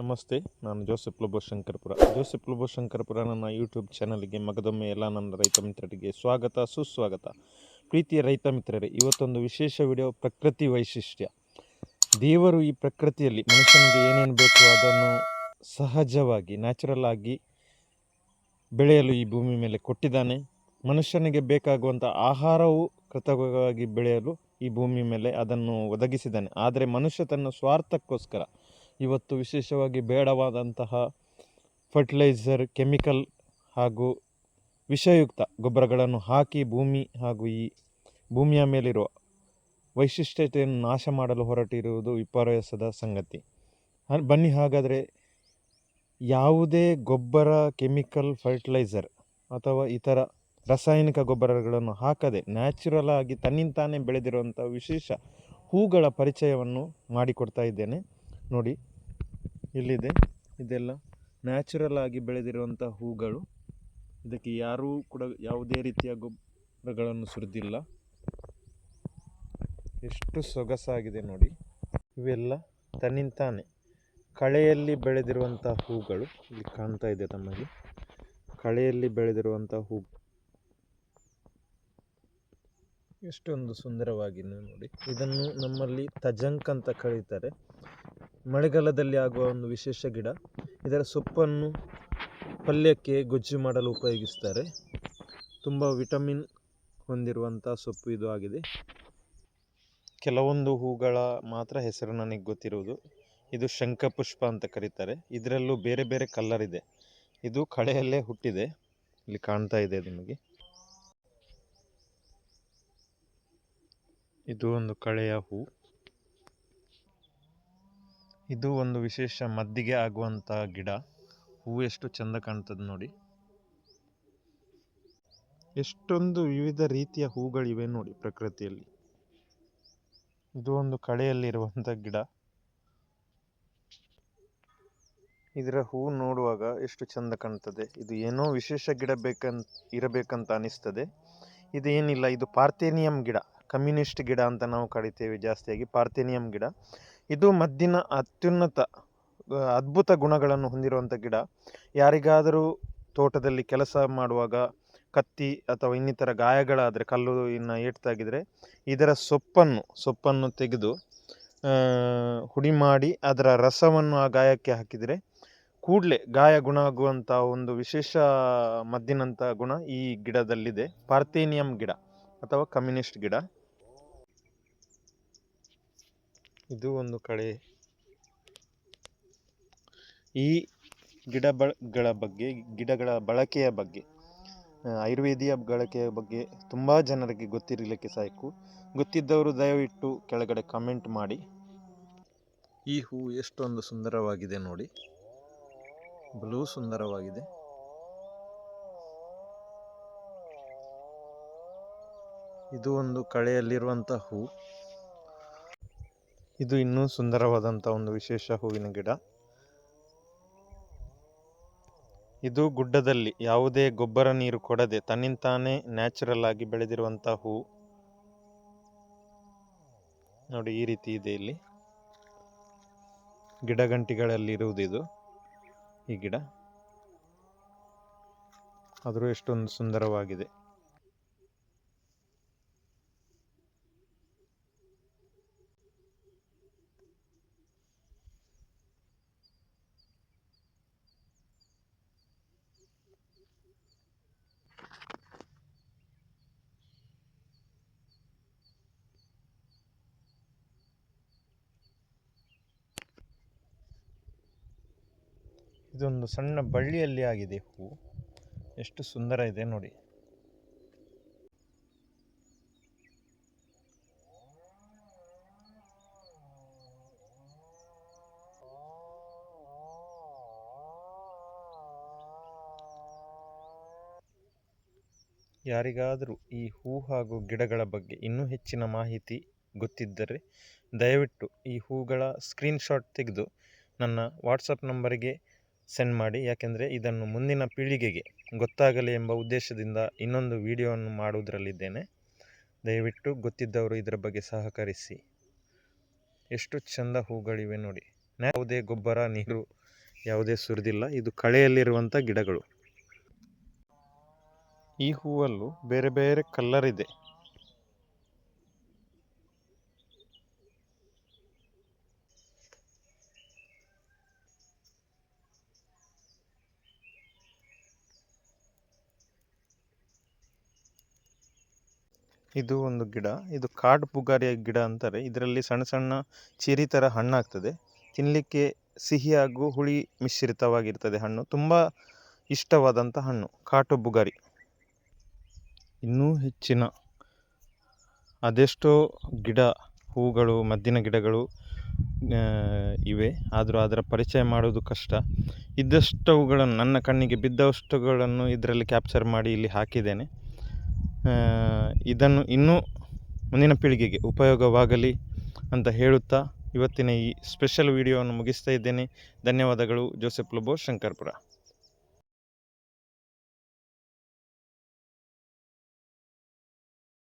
ನಮಸ್ತೆ, ನಾನು ಜೋಸೆಫ್ ಲೋಬೋ ಶಂಕರ್ಪುರ ಜೋಸೆಫ್ ಲೋಬೋ ಶಂಕರ್ಪುರ ನನ್ನ ಯೂಟ್ಯೂಬ್ ಚಾನಲ್ಗೆ ಮಗದೊಮ್ಮೆ ಎಲ್ಲ ನನ್ನ ರೈತ ಮಿತ್ರರಿಗೆ ಸ್ವಾಗತ, ಸುಸ್ವಾಗತ. ಪ್ರೀತಿಯ ರೈತ ಮಿತ್ರರೇ, ಇವತ್ತೊಂದು ವಿಶೇಷ ವಿಡಿಯೋ ಪ್ರಕೃತಿ ವೈಶಿಷ್ಟ್ಯ. ದೇವರು ಈ ಪ್ರಕೃತಿಯಲ್ಲಿ ಮನುಷ್ಯನಿಗೆ ಏನೇನು ಬೇಕು ಅದನ್ನು ಸಹಜವಾಗಿ ನ್ಯಾಚುರಲ್ ಆಗಿ ಬೆಳೆಯಲು ಈ ಭೂಮಿ ಮೇಲೆ ಕೊಟ್ಟಿದ್ದಾನೆ. ಮನುಷ್ಯನಿಗೆ ಬೇಕಾಗುವಂಥ ಆಹಾರವು ಕೃತಕವಾಗಿ ಬೆಳೆಯಲು ಈ ಭೂಮಿ ಮೇಲೆ ಅದನ್ನು ಒದಗಿಸಿದ್ದಾನೆ. ಆದರೆ ಮನುಷ್ಯ ತನ್ನ ಸ್ವಾರ್ಥಕ್ಕೋಸ್ಕರ ಇವತ್ತು ವಿಶೇಷವಾಗಿ ಬೇಡವಾದಂತಹ ಫರ್ಟಿಲೈಸರ್ ಕೆಮಿಕಲ್ ಹಾಗೂ ವಿಷಯುಕ್ತ ಗೊಬ್ಬರಗಳನ್ನು ಹಾಕಿ ಭೂಮಿ ಹಾಗೂ ಈ ಭೂಮಿಯ ಮೇಲಿರುವ ವೈಶಿಷ್ಟ್ಯತೆಯನ್ನು ನಾಶ ಮಾಡಲು ಹೊರಟಿರುವುದು ವಿಪರ್ಯಾಸದ ಸಂಗತಿ. ಬನ್ನಿ ಹಾಗಾದರೆ ಯಾವುದೇ ಗೊಬ್ಬರ ಕೆಮಿಕಲ್ ಫರ್ಟಿಲೈಸರ್ ಅಥವಾ ಇತರ ರಾಸಾಯನಿಕ ಗೊಬ್ಬರಗಳನ್ನು ಹಾಕದೆ ನ್ಯಾಚುರಲ್ ಆಗಿ ತನ್ನಿಂತಾನೇ ಬೆಳೆದಿರುವಂಥ ವಿಶೇಷ ಹೂಗಳ ಪರಿಚಯವನ್ನು ಮಾಡಿಕೊಡ್ತಾ ಇದ್ದೇನೆ. ನೋಡಿ ಇಲ್ಲಿದೆ. ಇದೆಲ್ಲ ನ್ಯಾಚುರಲ್ ಆಗಿ ಬೆಳೆದಿರುವಂಥ ಹೂಗಳು. ಇದಕ್ಕೆ ಯಾರೂ ಕೂಡ ಯಾವುದೇ ರೀತಿಯ ಗೊಬ್ಬರಗಳನ್ನು ಸುರಿದಿಲ್ಲ. ಎಷ್ಟು ಸೊಗಸಾಗಿದೆ ನೋಡಿ. ಇವೆಲ್ಲ ತನ್ನಿಂತಾನೆ ಕಳೆಯಲ್ಲಿ ಬೆಳೆದಿರುವಂಥ ಹೂಗಳು ಇಲ್ಲಿ ಕಾಣ್ತಾ ಇದೆ ತಮಗೆ ಕಳೆಯಲ್ಲಿ ಬೆಳೆದಿರುವಂಥ ಹೂ ಎಷ್ಟೊಂದು ಸುಂದರವಾಗಿ ನೋಡಿ. ಇದನ್ನು ನಮ್ಮಲ್ಲಿ ತಜಂಕ್ ಅಂತ ಕರೀತಾರೆ. ಮಳೆಗಾಲದಲ್ಲಿ ಆಗುವ ಒಂದು ವಿಶೇಷ ಗಿಡ. ಇದರ ಸೊಪ್ಪನ್ನು ಪಲ್ಯಕ್ಕೆ ಗೊಜ್ಜು ಮಾಡಲು ಉಪಯೋಗಿಸ್ತಾರೆ. ತುಂಬ ವಿಟಮಿನ್ ಹೊಂದಿರುವಂಥ ಸೊಪ್ಪು ಇದು ಆಗಿದೆ. ಕೆಲವೊಂದು ಹೂಗಳ ಮಾತ್ರ ಹೆಸರು ನನಗೆ ಗೊತ್ತಿರುವುದು. ಇದು ಶಂಖಪುಷ್ಪ ಅಂತ ಕರೀತಾರೆ. ಇದರಲ್ಲೂ ಬೇರೆ ಬೇರೆ ಕಲ್ಲರ್ ಇದೆ. ಇದು ಕಳೆಯಲ್ಲೇ ಹುಟ್ಟಿದೆ. ಇಲ್ಲಿ ಕಾಣ್ತಾ ಇದೆ ನಿಮಗೆ. ಇದು ಒಂದು ಕಳೆಯ ಹೂ. ಇದು ಒಂದು ವಿಶೇಷ ಮದ್ದಿಗೆ ಆಗುವಂತ ಗಿಡ. ಹೂ ಎಷ್ಟು ಚಂದ ಕಾಣ್ತದೆ ನೋಡಿ. ಎಷ್ಟೊಂದು ವಿವಿಧ ರೀತಿಯ ಹೂಗಳಿವೆ ನೋಡಿ ಪ್ರಕೃತಿಯಲ್ಲಿ. ಇದು ಒಂದು ಕಳೆಯಲ್ಲಿರುವಂಥ ಗಿಡ. ಇದರ ಹೂ ನೋಡುವಾಗ ಎಷ್ಟು ಚಂದ ಕಾಣ್ತದೆ. ಇದು ಏನೋ ವಿಶೇಷ ಗಿಡ ಬೇಕಂತ ಇರಬೇಕಂತ ಅನಿಸ್ತದೆ. ಇದು ಏನಿಲ್ಲ ಇದು ಪಾರ್ಥೇನಿಯಂ ಗಿಡ. ಕಮ್ಯುನಿಸ್ಟ್ ಗಿಡ ಅಂತ ನಾವು ಕರಿತೇವೆ ಜಾಸ್ತಿಯಾಗಿ, ಪಾರ್ಥೇನಿಯಂ ಗಿಡ. ಇದು ಮದ್ದಿನ ಅತ್ಯುನ್ನತ ಅದ್ಭುತ ಗುಣಗಳನ್ನು ಹೊಂದಿರುವಂಥ ಗಿಡ. ಯಾರಿಗಾದರೂ ತೋಟದಲ್ಲಿ ಕೆಲಸ ಮಾಡುವಾಗ ಕತ್ತಿ ಅಥವಾ ಇನ್ನಿತರ ಗಾಯಗಳಾದರೆ ಕಲ್ಲು ಇನ್ನು ಏಟ್ತಾಗಿದ್ದರೆ ಇದರ ಸೊಪ್ಪನ್ನು ಸೊಪ್ಪನ್ನು ತೆಗೆದು ಹುಡಿ ಮಾಡಿ ಅದರ ರಸವನ್ನು ಆ ಗಾಯಕ್ಕೆ ಹಾಕಿದರೆ ಕೂಡಲೇ ಗಾಯ ಗುಣ ಆಗುವಂಥ ಒಂದು ವಿಶೇಷ ಮದ್ದಿನಂಥ ಗುಣ ಈ ಗಿಡದಲ್ಲಿದೆ. ಪಾರ್ಥೇನಿಯಂ ಗಿಡ ಅಥವಾ ಕಮ್ಯುನಿಸ್ಟ್ ಗಿಡ. ಇದು ಒಂದು ಕಳೆ. ಈ ಗಿಡ ಬಳಗಳ ಬಗ್ಗೆ, ಗಿಡಗಳ ಬಳಕೆಯ ಬಗ್ಗೆ ಆಯುರ್ವೇದಿಯ ಬಳಕೆಯ ಬಗ್ಗೆ ತುಂಬ ಜನರಿಗೆ ಗೊತ್ತಿರಲಿಕ್ಕೆ ಸಾಕು. ಗೊತ್ತಿದ್ದವರು ದಯವಿಟ್ಟು ಕೆಳಗಡೆ ಕಮೆಂಟ್ ಮಾಡಿ. ಈ ಹೂ ಎಷ್ಟೊಂದು ಸುಂದರವಾಗಿದೆ ನೋಡಿ. ಬ್ಲೂ ಸುಂದರವಾಗಿದೆ. ಇದು ಒಂದು ಕಳೆಯಲ್ಲಿರುವಂಥ ಹೂ. ಇದು ಇನ್ನೂ ಸುಂದರವಾದಂಥ ಒಂದು ವಿಶೇಷ ಹೂವಿನ ಗಿಡ. ಇದು ಗುಡ್ಡದಲ್ಲಿ ಯಾವುದೇ ಗೊಬ್ಬರ ನೀರು ಕೊಡದೆ ತನ್ನಿಂತಾನೇ ನ್ಯಾಚುರಲ್ ಆಗಿ ಬೆಳೆದಿರುವಂಥ ಹೂ. ನೋಡಿ, ಈ ರೀತಿ ಇದೆ ಇಲ್ಲಿ. ಗಿಡಗಂಟಿಗಳಲ್ಲಿ ಇರುವುದು ಇದು, ಈ ಗಿಡ. ಆದರೂ ಎಷ್ಟೊಂದು ಸುಂದರವಾಗಿದೆ. ಇದೊಂದು ಸಣ್ಣ ಬಳ್ಳಿಯಲ್ಲಿ ಆಗಿದೆ ಹೂ. ಎಷ್ಟು ಸುಂದರ ಇದೆ ನೋಡಿ. ಯಾರಿಗಾದರೂ ಈ ಹೂ ಹಾಗೂ ಗಿಡಗಳ ಬಗ್ಗೆ ಇನ್ನೂ ಹೆಚ್ಚಿನ ಮಾಹಿತಿ ಗೊತ್ತಿದ್ದರೆ ದಯವಿಟ್ಟು ಈ ಹೂಗಳ ಸ್ಕ್ರೀನ್ಶಾಟ್ ತೆಗೆದು ನನ್ನ ವಾಟ್ಸಪ್ ನಂಬರಿಗೆ ಸೆಂಡ್ ಮಾಡಿ. ಯಾಕೆಂದರೆ ಇದನ್ನು ಮುಂದಿನ ಪೀಳಿಗೆಗೆ ಗೊತ್ತಾಗಲಿ ಎಂಬ ಉದ್ದೇಶದಿಂದ ಇನ್ನೊಂದು ವಿಡಿಯೋವನ್ನು ಮಾಡುವುದರಲ್ಲಿದ್ದೇನೆ. ದಯವಿಟ್ಟು ಗೊತ್ತಿದ್ದವರು ಇದರ ಬಗ್ಗೆ ಸಹಕರಿಸಿ. ಎಷ್ಟು ಚಂದ ಹೂಗಳಿವೆ ನೋಡಿ. ಯಾವುದೇ ಗೊಬ್ಬರ, ನೀರು, ಯಾವುದೇ ಸುರಿದಿಲ್ಲ. ಇದು ಕಳೆಯಲ್ಲಿರುವಂಥ ಗಿಡಗಳು. ಈ ಹೂವಲ್ಲೂ ಬೇರೆ ಬೇರೆ ಕಲ್ಲರ್ ಇದೆ ಇದು ಒಂದು ಗಿಡ. ಇದು ಕಾಡು ಪುಗಾರಿಯ ಗಿಡ ಅಂತಾರೆ. ಇದರಲ್ಲಿ ಸಣ್ಣ ಸಣ್ಣ ಚೇರಿ ಥರ ಹಣ್ಣಾಗ್ತದೆ. ತಿನ್ನಲಿಕ್ಕೆ ಸಿಹಿ ಹಾಗೂ ಹುಳಿ ಮಿಶ್ರಿತವಾಗಿರ್ತದೆ ಹಣ್ಣು. ತುಂಬ ಇಷ್ಟವಾದಂಥ ಹಣ್ಣು, ಕಾಟು ಬುಗಾರಿ ಇನ್ನೂ ಹೆಚ್ಚಿನ ಅದೆಷ್ಟೋ ಗಿಡ, ಹೂಗಳು, ಮದ್ದಿನ ಗಿಡಗಳು ಇವೆ. ಆದರೂ ಅದರ ಪರಿಚಯ ಮಾಡೋದು ಕಷ್ಟ. ಇದ್ದಷ್ಟವುಗಳನ್ನು ನನ್ನ ಕಣ್ಣಿಗೆ ಬಿದ್ದವಷ್ಟುಗಳನ್ನು ಇದರಲ್ಲಿ ಕ್ಯಾಪ್ಚರ್ ಮಾಡಿ ಇಲ್ಲಿ ಹಾಕಿದ್ದೇನೆ. ಇದನ್ನು ಇನ್ನೂ ಮುಂದಿನ ಪೀಳಿಗೆಗೆ ಉಪಯೋಗವಾಗಲಿ ಅಂತ ಹೇಳುತ್ತಾ ಇವತ್ತಿನ ಈ ಸ್ಪೆಷಲ್ ವಿಡಿಯೋವನ್ನು ಮುಗಿಸ್ತಾ ಇದ್ದೇನೆ. ಧನ್ಯವಾದಗಳು. ಜೋಸೆಫ್ ಲೋಬೋ, ಶಂಕರ್ಪುರ.